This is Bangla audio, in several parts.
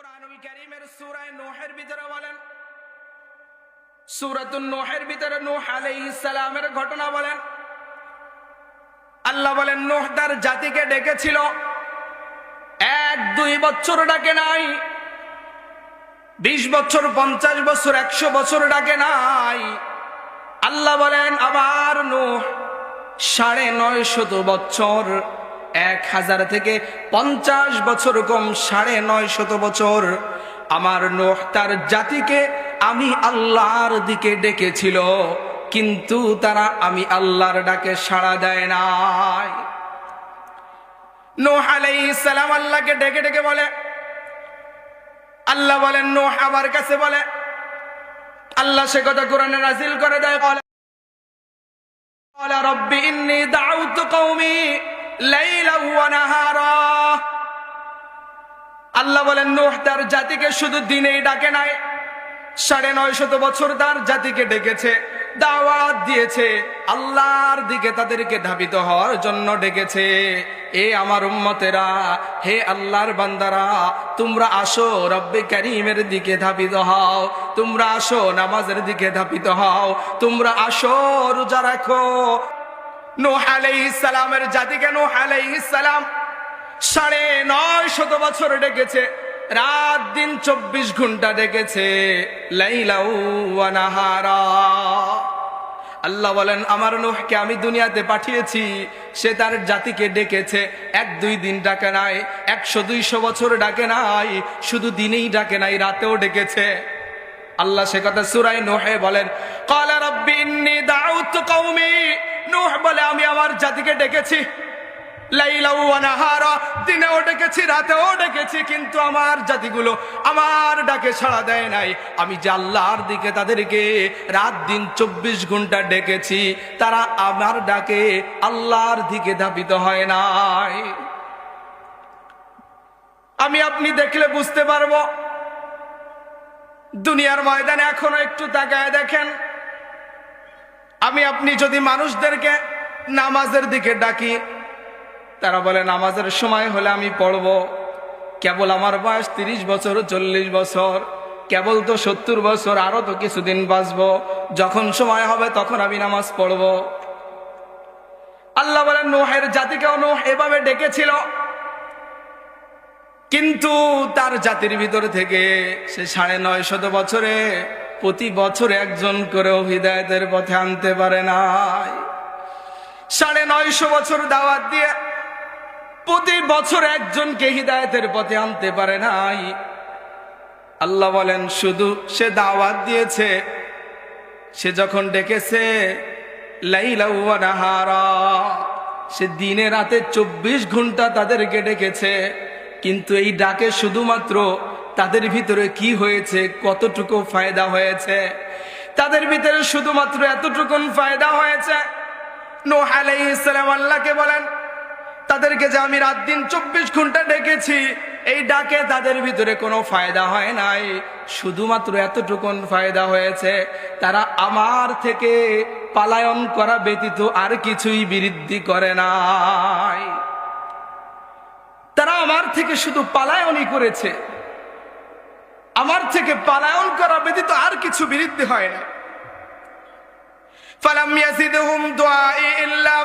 কোরআনুল কারীমের সূরা নূহের ভিতরে বলেন, সূরাতুন নূহের ভিতরে নূহ আলাইহিস সালামের ঘটনা বলেন। আল্লাহ বলেন, নূহ তার জাতিকে ডেকেছিল, এক দুই বছর ডাকে নাই, বিশ বছর, পঞ্চাশ বছর, একশো বছর ডাকে নাই। আল্লাহ বলেন, আবার নূহ সাড়ে নয় শত বছর এক হাজার থেকে পঞ্চাশ বছর কম, সাড়ে নয় শত বছর। আমার নোহ তার জাতিকে আমি আল্লাহর দিকে ডেকেছিল, কিন্তু তারা আমি আল্লাহর ডাকে সাড়া দেয় নাই। নোহ আলাই ইসালাম আল্লাহকে ডেকে ডেকে বলে, আল্লাহ বলেন, নোহ আমার কাছে বলে, আল্লাহ সে কথা কোরআনে নাজিল করে দেয়, বলে রব্বি ইন্নি দাউতু কৌমি আল্লাহ বলেন, নোহ তার জাতিকে শুধু দিনেই ডাকে নাই, সাড়ে নয় শত বছর তার জাতিকে ডেকেছে, দাওয়াত দিয়েছে, আল্লাহর দিকে তাদেরকে ধাবিত হওয়ার জন্য ডেকেছে। এ আমার উম্মতেরা, হে আল্লাহর বান্দারা, তোমরা আসো রব্বে করিমের দিকে ধাবিত হও, তোমরা আসো নামাজের দিকে ধাবিত হও, তোমরা আসো রোজা রাখো। নোহ আলাইহিস সালামের জাতিকে নোহ আলাইহিস সালাম সাড়ে নয় শত বছর ডেকেছে, রাত দিন চব্বিশ ঘণ্টা ডেকেছে আল্লাহ বলেন, আমার নোহকে আমি দুনিয়াতে পাঠিয়েছি, সে তার জাতিকে ডেকেছে, এক দুই দিন ডাকে নাই, একশো দুইশো বছর ডাকে নাই, শুধু দিনেই ডাকে নাই, রাতেও ডেকেছে। আল্লাহ সে কথা সুরাই নোহে বলেন, কলা রব্বি ইন্নি দাউতু কওমি নূহ বলে আমি আমার জাতিকে ডেকেছি। দিনেও ডেকেছি, রাতেও ডেকেছি, কিন্তু আমার জাতিগুলো আমার ডাকে সাড়া দেয় নাই। আমি যে আল্লাহর দিকে তাদেরকে রাত দিন চব্বিশ ঘণ্টা ডেকেছি, তারা আমার ডাকে আল্লাহর দিকে ধাবিত হয় নাই। আমি আপনি দেখলে বুঝতে পারব। দুনিয়ার ময়দানে এখনও একটু তাকায় দেখেন আমি আপনি যদি মানুষদেরকে নামাজের দিকে ডাকি, তারা বলে, নামাজের সময় হলে আমি পড়ব। কেবল আমার বয়স তিরিশ বছর, চল্লিশ বছর, কেবল তো সত্তর বছর, আরও তো কিছুদিন বাঁচবো। যখন সময় হবে তখন আমি নামাজ পড়ব। আল্লাহ বলেন, নোহের জাতিকেও নোহ এভাবে ডেকেছিল। কিন্তু তার জাতির ভিতর থেকে সে সাড়ে নয় শত বছরে প্রতি বছর একজন করেও হৃদায়তের পথে আনতে পারে নাই। সাড়ে নয়শো বছর দাওয়াত দিয়ে প্রতি বছর একজনকে হৃদায়তের পথে আনতে পারে নাই। আল্লাহ বলেন, শুধু সে দাওয়াত দিয়েছে, সে যখন ডেকেছে সে দিনে রাতে চব্বিশ ঘণ্টা তাদেরকে ডেকেছে। কিন্তু এই ডাকে শুধুমাত্র তাদের ভিতরে কি হয়েছে? কতটুকু ফায়দা হয়েছে? তাদের ভিতরে শুধুমাত্র এতটুকুন ফায়দা হয়েছে। নোহ আলাইহিস সালাম আল্লাহকে বলেন, তাদেরকে যে আমি রাত দিন চব্বিশ ঘণ্টা ডেকেছি, এই ডাকে তাদের ভিতরে কোনো ফায়দা হয় নাই। শুধুমাত্র এতটুকুন ফায়দা হয়েছে, তারা আমার থেকে পালায়ন করা ব্যতীত আর কিছুই বৃদ্ধি করে নাই। তারা আমার থেকে শুধু পালায়নই করেছে। আমার থেকে পালায়ন করা ব্যতীত আর কিছু বৃদ্ধি হয় না। ফালাম ইয়াজিদহুম দুআই ইল্লা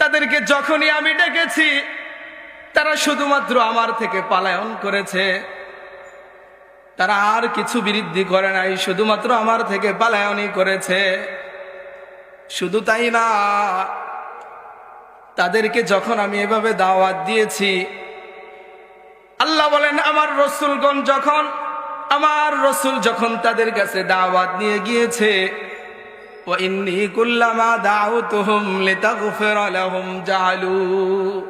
তাদেরকে যখনই আমি ডেকেছি, তারা শুধুমাত্র আমার থেকে পালায়ন করেছে। তারা আর কিছু বৃদ্ধি করে নাই, শুধুমাত্র আমার থেকে পালায়নই করেছে। শুধু তাই না, তাদেরকে যখন আমি এভাবে দাওয়াত দিয়েছি আল্লাহ বলেন আমার রসুলগণ যখন আমার রসুল যখন তাদের কাছে দাওয়াত নিয়ে গিয়েছে وإني كلما دعوتهم لتغفر لهم جعلوا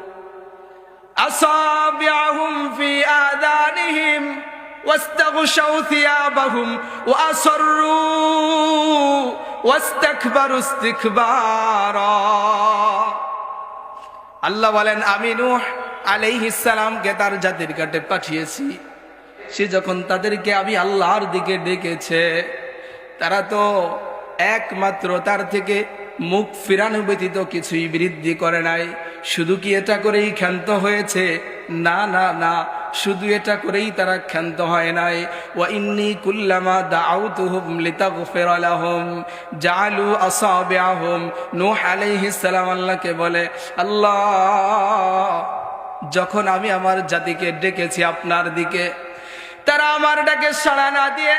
أصابعهم في آذانهم واستغشوا ثيابهم وأصروا واستكبروا استكبارا আল্লাহ বলেন আমি নূহ আলাইহিস সালামকে তার জাতির কাটে পাঠিয়েছি। সে যখন তাদেরকে আমি আল্লাহর দিকে ডেকেছে, তারা তো একমাত্র তার থেকে মুখ ফিরানো ব্যতীত কিছুই বৃদ্ধি করে নাই। শুধু কি এটা করেই ক্ষান্ত হয়েছে? না না না, শুধু এটা করেই তারা ক্ষান্ত হয় নাই। ওয়া ইন্নি কুল্লামা দাউতুহুম লিতাগফিরা লাহুম। জালু আসাবিআহুম। নূহ আলাইহিস সালাম আল্লাহকে বলে, আল্লাহ যখন আমি আমার জাতিকে ডেকেছি আপনার দিকে, তারা আমার ডাকে সাড়া না দিয়ে,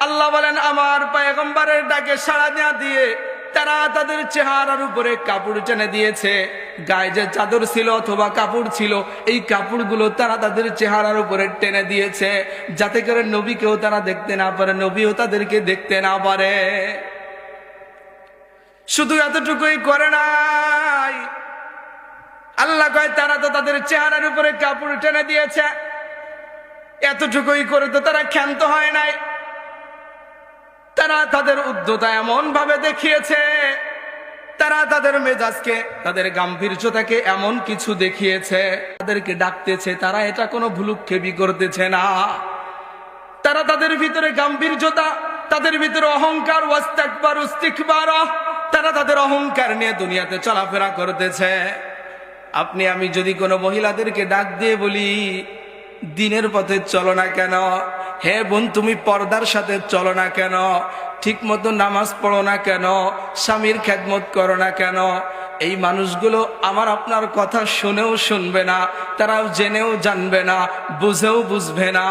আল্লাহ বলেন, আমার পায়গম্বরের ডাকে সাড়া না দিয়ে, তারা তাদের চেহারার উপরে কাপড় টেনে দিয়েছে। গায়ে যে চাদর ছিল অথবা কাপড় ছিল, এই কাপড়গুলো তারা তাদের চেহারার উপরে টেনে দিয়েছে। যাতে করে নবীকেও তারা দেখতে না পারে, নবীও তাদেরকে দেখতে না পারে। শুধু এতটুকুই করে নাই। আল্লাহ কয়, তারা তো তাদের চেহারার উপরে কাপড় টেনে দিয়েছে। এতটুকুই করে তো তারা ক্ষান্ত হয় নাই। তারা তাদের উদ্ধতা এমন ভাবে দেখিয়েছে, তারা তাদের মেজাজকে, তাদের গাম্ভীর্যতাকে এমন কিছু দেখিয়েছে, তাদেরকে ডাকতেছে, তারা এটা কোনো ভুলুক্ষেপই করতেছে না। তারা তাদের ভিতরে গাম্ভীর্যতা, তাদের ভিতরে অহংকার, ওয়াস্তাকবার উস্তিকবার তারা তাদের অহংকার নিয়ে দুনিয়াতে চলাফেরা করতেছে। আপনি, আমি যদি কোনো মহিলাদেরকে ডাক দিয়ে বলি, দিনের পথে চলো না কেন? হে বোন, তুমি পর্দার সাথে চলো না কেন? ঠিক মতো নামাজ পড়ো না কেন? স্বামীর খেদমত করো না কেন? এই মানুষগুলো আমার আপনার কথা শুনেও শুনবে না, তারাও জেনেও জানবে না, বুঝেও বুঝবে না।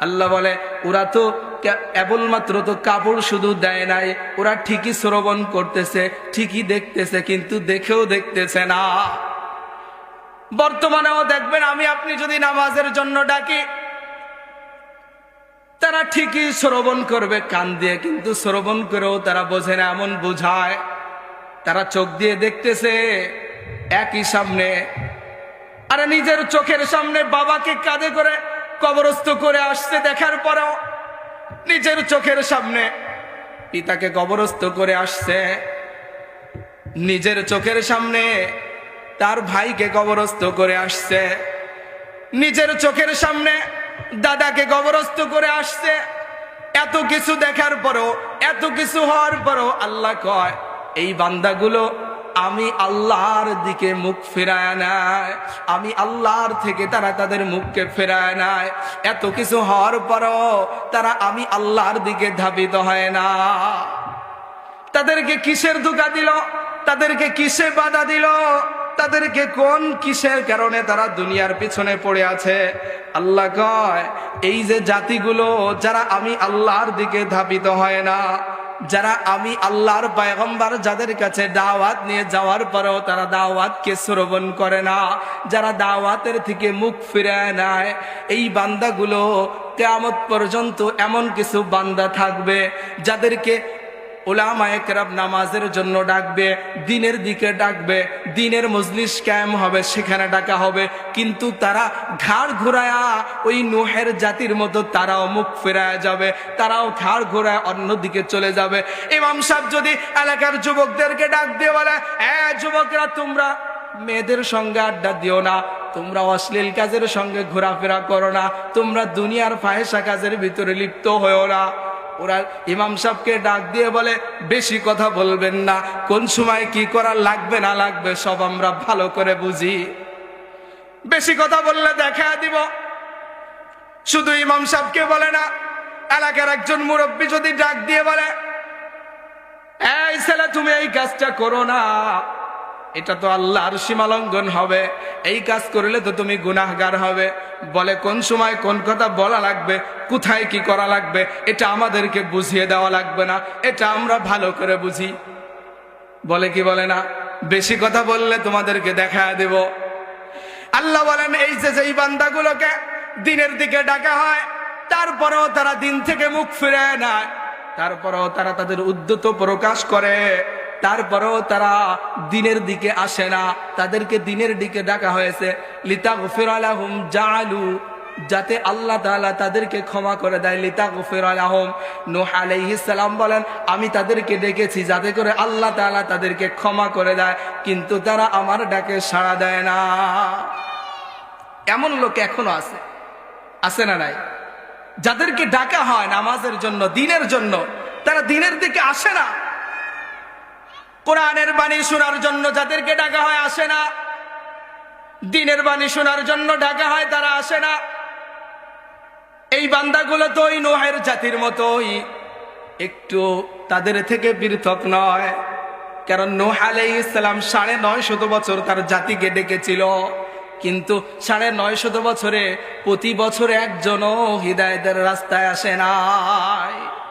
আল্লাহ বলে, ওরা তো কেবলমাত্র তো কাপড় শুধু দেয় নাই, ওরা ঠিকই শ্রবণ করতেছে, ঠিকই দেখতেছে, কিন্তু দেখেও দেখতেছে না। বর্তমানেও দেখবেন আমি আপনি যদি নামাজের জন্য ডাকি, তারা ঠিকই শ্রবণ করবে, কান দিয়ে কিন্তু শ্রবণ করেও তারা বোঝে না, এমন বোঝায়। তারা চোখ দিয়ে দেখতেছে একই সামনে, আরে নিজের চোখের সামনে বাবাকে কাঁধে করে কবরস্থ করে আসছে দেখার পরেও, নিজের চোখের সামনে পিতাকে কবরস্থ করে আসছে, নিজের চোখের সামনে তার ভাইকে কবরস্থ করে আসছে। নিজের চোখের সামনে দাদাকে কবরস্থ করে আসছে। এত কিছু দেখার পরও, এত কিছু হওয়ার পরও আল্লাহ কয়, এই বান্দাগুলো আমি আল্লাহর দিকে মুখ ফেরায় নেয় আমি আল্লাহর থেকে তারা তাদের মুখকে ফেরায় নেয় এত কিছু হওয়ার পরও তারা আমি আল্লাহর দিকে ধাবিত হয় না। তাদেরকে কিসের ধোকা দিল? তাদেরকে কিসে বাধা দিল? তাদেরকে কোন কিসের কারণে তারা দুনিয়ার পিছনে পড়ে আছে? আল্লাহ কয়, এই যে জাতিগুলো, যারা আমি আল্লাহর দিকে ধাবিত হয় না, যারা আমি আল্লাহর পায়গম্বার যাদের কাছে দাওয়াত নিয়ে যাওয়ার পরেও তারা দাওয়াতকে শ্রবণ করে না, যারা দাওয়াতের থেকে মুখ ফিরে নেয়, এই বান্দাগুলো কেয়ামত পর্যন্ত এমন কিছু বান্দা থাকবে যাদেরকে ওলামায়ে কেরাম নামাজের জন্য ডাকবে, দিনের দিকে ডাকবে, দিনের মজলিস ক্যাম হবে, সেখানে ডাকা হবে। কিন্তু তারা ঘাড় ঘোরায়া ওই নোহের জাতির মতো তারাও মুখ ফেরায় যাবে, তারাও ঘাড় ঘোরায় অন্যদিকে চলে যাবে। ইমাম সাহেব যদি এলাকার যুবকদেরকে ডাক দিয়ে বলে, এ যুবকরা, তোমরা মেয়েদের সঙ্গে আড্ডা দিও না, তোমরা অশ্লীল কাজের সঙ্গে ঘোরাফেরা করো না, তোমরা দুনিয়ার ফাহেসা কাজের ভিতরে লিপ্ত হয়েও না। ওরা ইমাম সাহেবকে ডাক দিয়ে বলে, বেশি কথা বলবেন না। কোন সময় কি করা লাগবে না লাগবে, সব আমরা ভালো করে বুঝি। বেশি কথা বললে দেখা দিব। শুধু ইমাম সাহেবকে বলে না, এলাকার একজন মুরব্বী যদি ডাক দিয়ে বলে, এই ছেলে, তুমি এই কাজটা করো না। এটা তো আল্লাহর সীমালঙ্ঘন হবে। এই কাজ করলে তো তুমি গুনাহগার হবে। বলে কোন সময় কোন কথা বলা লাগবে, কোথায় কি করা লাগবে, এটা আমাদেরকে বুঝিয়ে দেওয়া লাগবে না। এটা আমরা ভালো করে বুঝি। বলে কি বলে না? বেশি কথা বললে তোমাদেরকে দেখা দেব। আল্লাহ বলেন, এই যে যেই বান্দাগুলোকে দিনের দিকে ডাকা হয়, তারপরেও তারা দিন থেকে মুখ ফিরে নেয়। তারপরেও তারা তাদের উদ্যত প্রকাশ করে। তারপরেও তারা দিনের দিকে আসে না। তাদেরকে দিনের দিকে ডাকা হয়েছে। লিতা গফির আলাহুম জালু যাতে আল্লাহ তাআলা তাদেরকে ক্ষমা করে দেয়। লিতা গফির আলাহুম নূহ সালাম বলেন, আমি তাদেরকে ডেকেছি যাতে করে আল্লাহ তাআলা তাদেরকে ক্ষমা করে দেয়, কিন্তু তারা আমার ডাকে সাড়া দেয় না। এমন লোক এখনও আছে। আছে না নাই? যাদেরকে ডাকা হয় নামাজের জন্য, দিনের জন্য, তারা দিনের দিকে আসে না। কোরআনের বাণী শোনার জন্য যাদেরকে ডাকা হয় আসে না। দিনের বাণী শোনার জন্য ডাকা হয় তারা আসে না। এই বান্দাগুলো তো ওই নোহের জাতির মতোই। একটু তাদের থেকে পৃথক নয়। কারণ নোহ ইসলাম সাড়ে নয় শত বছর তার জাতিকে ডেকেছিল। কিন্তু সাড়ে নয় শত বছরে প্রতি বছর একজনও হৃদায়তের রাস্তায় আসে নাই।